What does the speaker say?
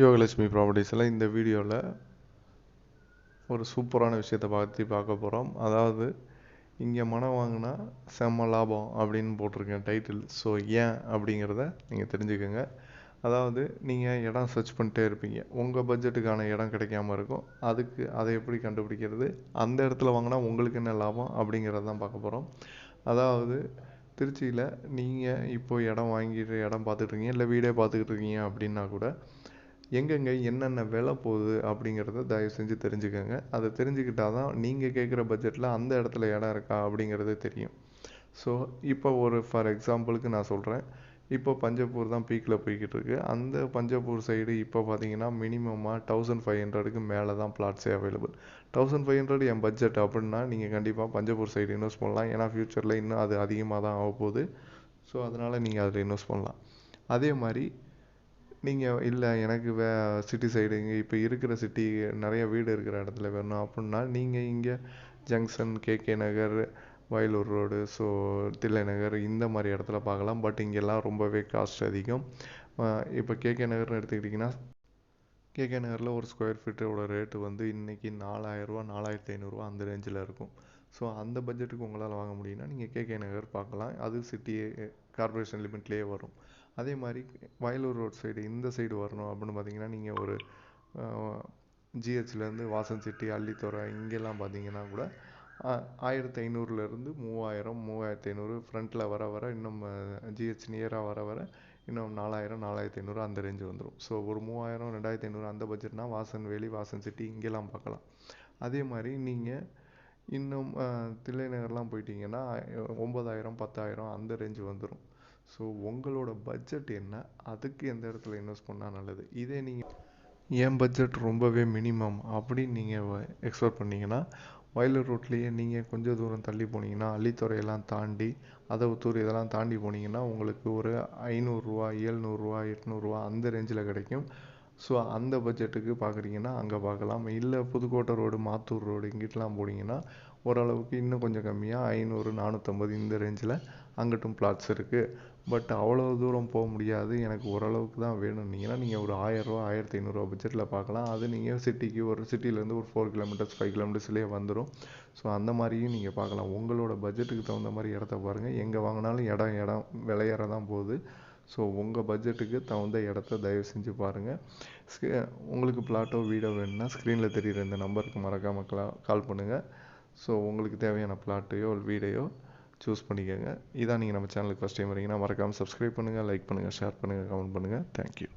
யோகலட்சுமி ப்ராப்பர்ட்டிஸில் இந்த வீடியோவில் ஒரு சூப்பரான விஷயத்தை பற்றி பார்க்க போகிறோம். அதாவது இங்கே மனம் வாங்கினா செம்ம லாபம் அப்படின்னு போட்டிருக்கேன் டைட்டில் ஸோ ஏன் அப்படிங்கிறத நீங்கள் தெரிஞ்சுக்கோங்க. அதாவது நீங்கள் இடம் சர்ச் பண்ணிட்டே இருப்பீங்க. உங்கள் பட்ஜெட்டுக்கான இடம் கிடைக்காம இருக்கும். அதுக்கு அதை எப்படி கண்டுபிடிக்கிறது? அந்த இடத்துல வாங்கினா உங்களுக்கு என்ன லாபம் அப்படிங்கிறத தான் பார்க்க போகிறோம். அதாவது திருச்சியில் நீங்கள் இப்போ இடம் வாங்கிட்டு இடம் பார்த்துட்ருக்கீங்க இல்லை வீடே பார்த்துக்கிட்டு இருக்கீங்க அப்படின்னா கூட எங்கெங்கே என்னென்ன விலை போகுது அப்படிங்கிறத தயவு செஞ்சு தெரிஞ்சுக்கோங்க. அதை தெரிஞ்சுக்கிட்டால் தான் நீங்கள் கேட்குற பட்ஜெட்டில் அந்த இடத்துல இடம் இருக்கா அப்படிங்கிறது தெரியும். ஸோ இப்போ ஒரு ஃபார் எக்ஸாம்பிளுக்கு நான் சொல்கிறேன் இப்போ பஞ்சப்பூர் தான் பீக்கில் போய்கிட்டு இருக்கு. அந்த பஞ்சப்பூர் சைடு இப்போ பார்த்தீங்கன்னா மினிமமாக தௌசண்ட் ஃபைவ் ஹண்ட்ரடுக்கு மேலே தான் பிளாட்ஸே அவைலபிள் தௌசண்ட் ஃபைவ் ஹண்ட்ரட் என் பட்ஜெட் அப்படின்னா நீங்கள் கண்டிப்பாக பஞ்சப்பூர் சைடு இன்வெஸ்ட் பண்ணலாம். ஏன்னா ஃப்யூச்சரில் இன்னும் அது அதிகமாக தான் ஆக போகுது ஸோ அதனால் நீங்கள் அதில் இன்வெஸ்ட் பண்ணலாம். அதே மாதிரி நீங்கள் இல்லை எனக்கு வே சிட்டி சைடு இங்கே இப்போ இருக்கிற சிட்டி நிறைய வீடு இருக்கிற இடத்துல வேணும் அப்படின்னா நீங்கள் இங்கே junction K K Nagar Vayalur road so Thillai Nagar இந்த மாதிரி இடத்துல பார்க்கலாம். பட் இங்கெல்லாம் ரொம்பவே காஸ்ட் அதிகம். இப்போ கேகே நகர்னு எடுத்துக்கிட்டிங்கன்னா கேகே நகரில் ஒரு ஸ்கொயர் ஃபீட்டோட ரேட்டு வந்து இன்றைக்கி நாலாயிரரூவா நாலாயிரத்தி ஐநூறுரூவா அந்த ரேஞ்சில் இருக்கும். ஸோ அந்த பட்ஜெட்டுக்கு உங்களால் வாங்க முடியும்னா நீங்கள் கேகே நகர் பார்க்கலாம். அது சிட்டி கார்பரேஷன் லிமிட்லேயே வரும். அதே மாதிரி வயலூர் ரோட் சைடு இந்த சைடு வரணும் அப்படின்னு பார்த்தீங்கன்னா நீங்கள் ஒரு ஜிஹெச்லேருந்து வாசன் சிட்டி அள்ளித்துறை இங்கெல்லாம் பார்த்தீங்கன்னா கூட ஆயிரத்தி ஐநூறுலேருந்து மூவாயிரம் மூவாயிரத்தி ஐநூறு ஃப்ரண்ட்டில் வர வர இன்னும் ஜிஹெச் நியராக வர வர இன்னும் நாலாயிரம் நாலாயிரத்தி ஐநூறு அந்த ரேஞ்சு வந்துடும் ஸோ ஒரு மூவாயிரம் ரெண்டாயிரத்தி ஐநூறு அந்த பட்ஜெட்னா வாசன் வேலி வாசன் சிட்டி இங்கெல்லாம் பார்க்கலாம். அதே மாதிரி நீங்கள் இன்னும் தில்லை நகர்லாம் போயிட்டீங்கன்னா ஒம்பதாயிரம் பத்தாயிரம் அந்த ரேஞ்சு வந்துடும் ஸோ உங்களோட பட்ஜெட் என்ன? அதுக்கு எந்த இடத்துல இன்வெஸ்ட் பண்ணால் நல்லது? இதே நீங்கள் என் பட்ஜெட் ரொம்பவே மினிமம் அப்படின்னு நீங்கள் எக்ஸ்பெக்ட் பண்ணிங்கன்னா வயலூர் ரோட்லேயே நீங்கள் கொஞ்சம் தூரம் தள்ளி போனீங்கன்னா அள்ளித்துறையெல்லாம் தாண்டி அதவத்தூர் இதெல்லாம் தாண்டி போனீங்கன்னா உங்களுக்கு ஒரு ஐநூறுரூவா ஏழ்நூறுரூவா எட்நூறுரூவா அந்த ரேஞ்சில் கிடைக்கும். ஸோ அந்த பட்ஜெட்டுக்கு பார்க்குறீங்கன்னா அங்கே பார்க்கலாம். இல்லை புதுக்கோட்டை ரோடு மாத்தூர் ரோடு இங்கிட்டலாம் போனீங்கன்னா ஓரளவுக்கு இன்னும் கொஞ்சம் கம்மியாக ஐநூறு நானூற்றம்பது இந்த ரேஞ்சில் அங்கிட்டும் பிளாட்ஸ் இருக்குது பட் அவ்வளோ தூரம் போக முடியாது. எனக்கு ஓரளவுக்கு தான் வேணும்னீங்கன்னா நீங்கள் ஒரு ஆயிரரூவா ஆயிரத்தி ஐநூறுரூவா பட்ஜெட்டில் பார்க்கலாம். அது நீங்கள் சிட்டிக்கு ஒரு சிட்டிலேருந்து ஒரு ஃபோர் கிலோமீட்டர்ஸ் ஃபைவ் கிலோமீட்டர்ஸ்லேயே வந்துடும் ஸோ அந்த மாதிரியும் நீங்கள் பார்க்கலாம். உங்களோட பட்ஜெட்டுக்கு தகுந்த மாதிரி இடத்த பாருங்கள் எங்கே வாங்கினாலும் இடம் இடம் விளையாட தான் போகுது. ஸோ உங்கள் பட்ஜெட்டுக்கு தகுந்த இடத்த தயவு செஞ்சு பாருங்கள் உங்களுக்கு பிளாட்டோ வீடோ வேணும்னா ஸ்க்ரீனில் தெரிகிற இந்த நம்பருக்கு மறக்காமல் கால் பண்ணுங்கள் ஸோ உங்களுக்கு தேவையான பிளாட்டையோ வீடையோ சூஸ் பண்ணிக்கோங்க. இதான் நீங்கள் நம்ம சேனலுக்கு ஃபஸ்ட் டைம் வரீங்கன்னா மறக்காமல் சப்ஸ்கிரைப் பண்ணுங்கள் லைக் பண்ணுங்கள் ஷேர் பண்ணுங்கள் கமெண்ட் பண்ணுங்கள் தேங்க்யூ